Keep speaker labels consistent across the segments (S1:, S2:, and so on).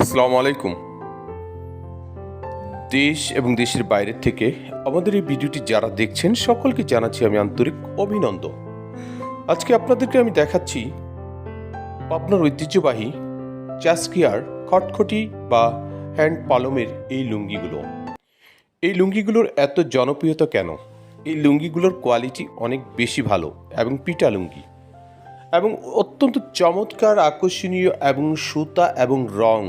S1: আসসালামু আলাইকুম। দেশ এবং দেশের বাইরে থেকে আমাদের এই ভিডিওটি যারা দেখছেন, সকলকে জানাচ্ছি আমি আন্তরিক অভিনন্দন। আজকে আপনাদেরকে আমি দেখাচ্ছি পাবনার ঐতিহ্যবাহী চাস্কিয়ার খটখটি বা হ্যান্ড পালমের এই লুঙ্গিগুলো। এই লুঙ্গিগুলোর এত জনপ্রিয়তা কেন? এই লুঙ্গিগুলোর কোয়ালিটি অনেক বেশি ভালো এবং পিটা লুঙ্গি এবং অত্যন্ত চমৎকার, আকর্ষণীয় এবং সুতা এবং রং।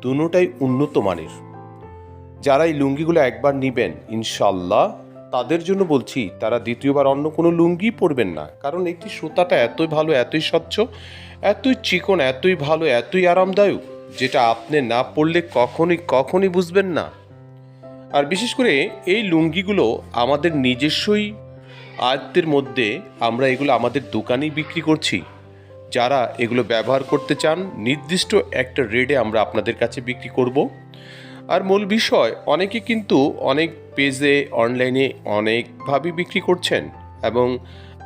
S1: দুটোটাই উন্নত মানের। যারা এই লুঙ্গিগুলো একবার নেবেন ইনশাল্লাহ তাদের জন্য বলছি, তারা দ্বিতীয়বার অন্য কোনো লুঙ্গি পরবেন না। কারণ একটি সুতাটা এতই ভালো, এতই স্বচ্ছ, এতই চিকন, এতই ভালো, এতই আরামদায়ক, যেটা আপনি না পরলে কখনই কখনই বুঝবেন না। আর বিশেষ করে এই লুঙ্গিগুলো আমাদের নিজস্বই আয়ত্তের মধ্যে আমরা এগুলো আমাদের দোকানেই বিক্রি করছি। যারা এগুলো ব্যবহার করতে চান, নির্দিষ্ট একটা রেটে আমরা আপনাদের কাছে বিক্রি করব। আর মূল বিষয়, অনেকে কিন্তু অনেক পেজে অনলাইনে অনেকভাবে বিক্রি করছেন এবং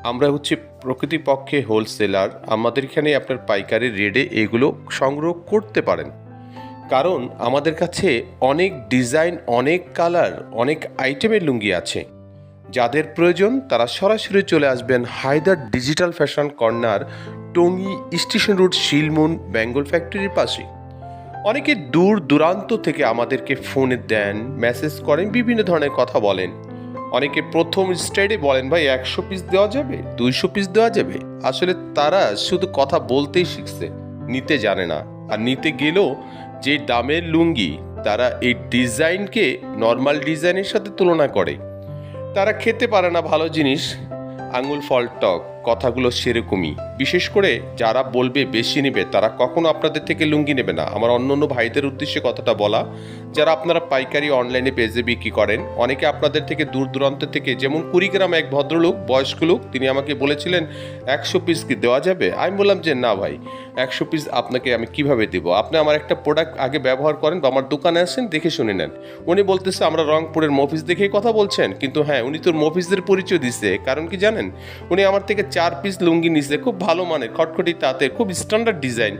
S1: আমরা হচ্ছে প্রকৃতিপক্ষে হোলসেলার আমাদের এখানে আপনার পাইকারি রেটে এগুলো সংগ্রহ করতে পারেন। কারণ আমাদের কাছে অনেক ডিজাইন অনেক কালার অনেক আইটেমের লুঙ্গি আছে। যাদের প্রয়োজন, তারা সরাসরি চলে আসবেন Haidar digital fashion corner Tongi station road Shilmun Bengal ফ্যাক্টরির পাশে। অনেকে দূর দূরান্ত থেকে আমাদেরকে ফোনে দেন, মেসেজ করেন, বিভিন্ন ধরনের কথা বলেন। অনেকে প্রথম স্টেডে বলেন, ভাই, একশো পিস দেওয়া যাবে? দুইশো পিস দেওয়া যাবে? আসলে তারা শুধু কথা বলতেই শিখছে, নিতে জানে না। আর নিতে গেলেও যে দামের লুঙ্গি, তারা এই ডিজাইনকে নর্মাল ডিজাইনের সাথে তুলনা করে। তারা খেতে পারে না ভালো জিনিস, আঙুল ফল টক। কথাগুলো সেরকমই। বিশেষ করে যারা বলবে বেশি নেবে, তারা কখনো আপনাদের থেকে লুঙ্গি নেবে না। আমার অন্য অন্য ভাইদের উদ্দেশ্যে কথাটা বলা, যারা আপনারা পাইকারি অনলাইনে পেজে বিক্রি করেন, অনেকে আপনাদের থেকে দূর দূরান্ত থেকে, যেমন কুড়িগ্রাম এক ভদ্রলোক, বয়স্ক লোক, তিনি আমাকে বলেছিলেন, একশো পিস কি দেওয়া যাবে? আমি বললাম যে, না ভাই, একশো পিস আপনাকে আমি কীভাবে দেবো? আপনি আমার একটা প্রোডাক্ট আগে ব্যবহার করেন বা আমার দোকানে আসেন, দেখে শুনে নেন। উনি বলতেছে, আমরা রংপুরের মফিস দেখেই কথা বলছেন। কিন্তু হ্যাঁ উনি তোর মফিসদের পরিচয় দিচ্ছে কারণ কি জানেন? উনি আমার থেকে চার পিস লুঙ্গি নিছে খুব ভালো মানের, খটখটি তাতে খুব স্ট্যান্ডার্ড ডিজাইন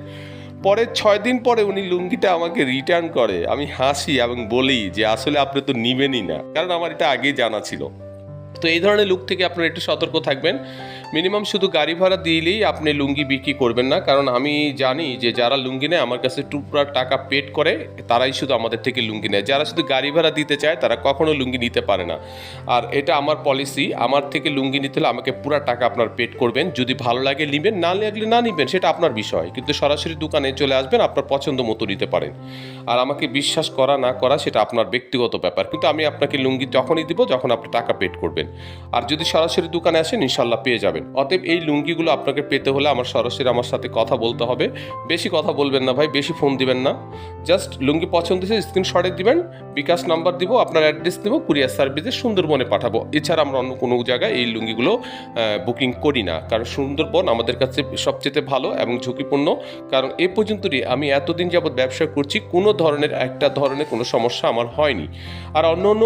S1: পরে ছয় দিন পরে উনি লুঙ্গিটা আমাকে রিটার্ন করে। আমি হাসি এবং বলি যে, আসলে আপনি তো নিবেনই না। কারণ আমার এটা আগেই জানা ছিল। তো এই ধরনের লুক থেকে আপনারা একটু সতর্ক থাকবেন। মিনিমাম শুধু গাড়ি ভাড়া দিলেই আপনি লুঙ্গি বিক্রি করবেন না, কারণ আমি জানি যে যারা লুঙ্গি নেয়, আমার কাছে টুকরা টাকা পেড করে, তারাই শুধু আমাদের থেকে লুঙ্গি নেয়। যারা শুধু গাড়ি ভাড়া দিতে চায়, তারা কখনো লুঙ্গি নিতে পারে না। আর এটা আমার পলিসি আমার থেকে লুঙ্গি নিতে হলে আমাকে পুরো টাকা আপনার পেড করবেন। যদি ভালো লাগে নেবেন, না লাগলে না নিবেন, সেটা আপনার বিষয়। কিন্তু সরাসরি দোকানে চলে আসবেন, আপনার পছন্দ মতো নিতে পারেন। আর আমাকে বিশ্বাস করা, না করা, সেটা আপনার ব্যক্তিগত ব্যাপার। কিন্তু আমি আপনাকে লুঙ্গি তখনই দিব, যখন আপনি টাকা পেড করবেন। আর যদি সরাসরি দোকানে আসেন ইনশাল্লাহ পেয়ে যাবেন। অতএব এই লুঙ্গিগুলো আপনাকে পেতে হলে আমার সরাসরি আমার সাথে কথা বলতে হবে। বেশি কথা বলবেন না ভাই, বেশি ফোন দিবেন না। জাস্ট লুঙ্গি পছন্দ হয়েছে, স্ক্রিনশটে দিবেন, বিকাশ নাম্বার দিব, আপনার অ্যাড্রেস দেবো, কুরিয়ার সার্ভিসে সুন্দরবনে পাঠাবো। এছাড়া আমরা অন্য কোনো জায়গায় এই লুঙ্গিগুলো বুকিং করি না। কারণ সুন্দরবন আমাদের কাছে সবচেয়ে ভালো এবং ঝুঁকিপূর্ণ। কারণ এ পর্যন্তই আমি এতদিন যাবৎ ব্যবসা করছি, কোনো ধরনের একটা ধরনের কোনো সমস্যা আমার হয়নি। আর অন্য অন্য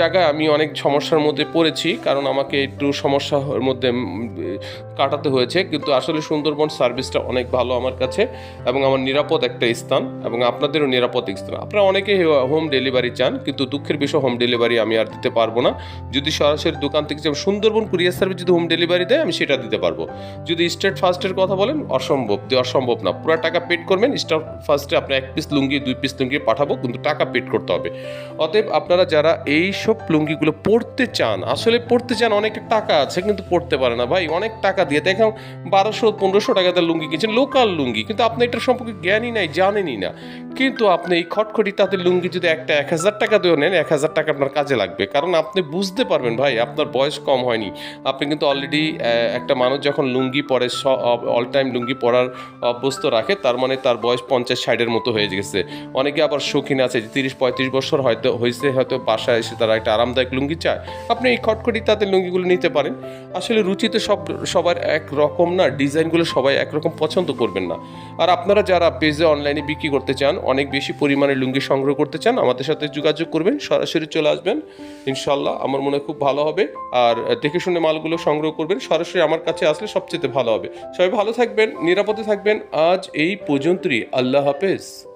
S1: জায়গায় আমি অনেক সমস্যার মধ্যে পড়েছি। কারণ আমাকে একটু সমস্যার মধ্যে কাটাতে হয়েছে। কিন্তু আসলে সুন্দরবন সার্ভিসটা অনেক ভালো আমার কাছে এবং আমার নিরাপদ একটা স্থান এবং আপনাদেরও নিরাপদ স্থান। আপনারা অনেকে হোম ডেলিভারি চান, কিন্তু দুঃখের বিষয় হোম ডেলিভারি আমি আর দিতে পারব না। যদি সরাসরি দোকান থেকে সুন্দরবন কুরিয়ার সার্ভিস যদি হোম ডেলিভারি দেয়, আমি সেটা দিতে পারব। যদি স্টেট ফার্স্টের কথা বলেন, অসম্ভব দেওয়া সম্ভব না। পুরো টাকা পেড করবেন স্টেট ফার্স্টে আপনার এক পিস লুঙ্গি, দুই পিস লুঙ্গি পাঠাবো, কিন্তু টাকা পেড করতে হবে। অতএব আপনারা যারা এই সব লুঙ্গিগুলো পড়তে চান, আসলে পড়তে চান অনেক টাকা আছে, কিন্তু পড়তে পারে না। ভাই, অনেক টাকা দিয়ে দেখেন, বারোশো, পনেরোশো টাকাতে লুঙ্গি কিনছেন, লোকাল লুঙ্গি। কিন্তু আপনি এটার সম্পর্কে জ্ঞানই নাই, জানেনই না। কিন্তু আপনি এই খটখটি তাদের লুঙ্গি যদি একটা এক হাজার টাকা দিয়েও নেন, এক হাজার টাকা আপনার কাজে লাগবে। কারণ আপনি বুঝতে পারবেন ভাই, আপনার বয়স কম হয়নি। আপনি কিন্তু অলরেডি একটা মানুষ যখন লুঙ্গি পরে অল টাইম লুঙ্গি পরার অভ্যস্ত রাখে, তার মানে তার বয়স পঞ্চাশ, ষাটের মতো হয়ে গেছে। অনেকে আবার শৌখিন আছে যে তিরিশ, পঁয়ত্রিশ বছর হয়তো হয়েছে হয়তো বাসায় এসে তারা একটা আরামদায়ক লুঙ্গি চায়। আপনি এই খটখটি তাতে লুঙ্গিগুলো নিতে পারেন। আসলে রুচিতে সব, সবার এক রকম না, ডিজাইনগুলো সবাই একরকম পছন্দ করবেন না। আর আপনারা যারা পেজে অনলাইনে বিক্রি করতে চান, অনেক বেশি পরিমাণে লুঙ্গি সংগ্রহ করতে চান, আমাদের সাথে যোগাযোগ করবেন, সরাসরি চলে আসবেন। ইনশাল্লাহ আমার মনে খুব ভালো হবে। আর দেখে শুনে মালগুলো সংগ্রহ করবেন, সরাসরি আমার কাছে আসলে সবচেয়ে ভালো হবে। সবাই ভালো থাকবেন, নিরাপদে থাকবেন। আজ এই পর্যন্তই। আল্লাহ হাফেজ।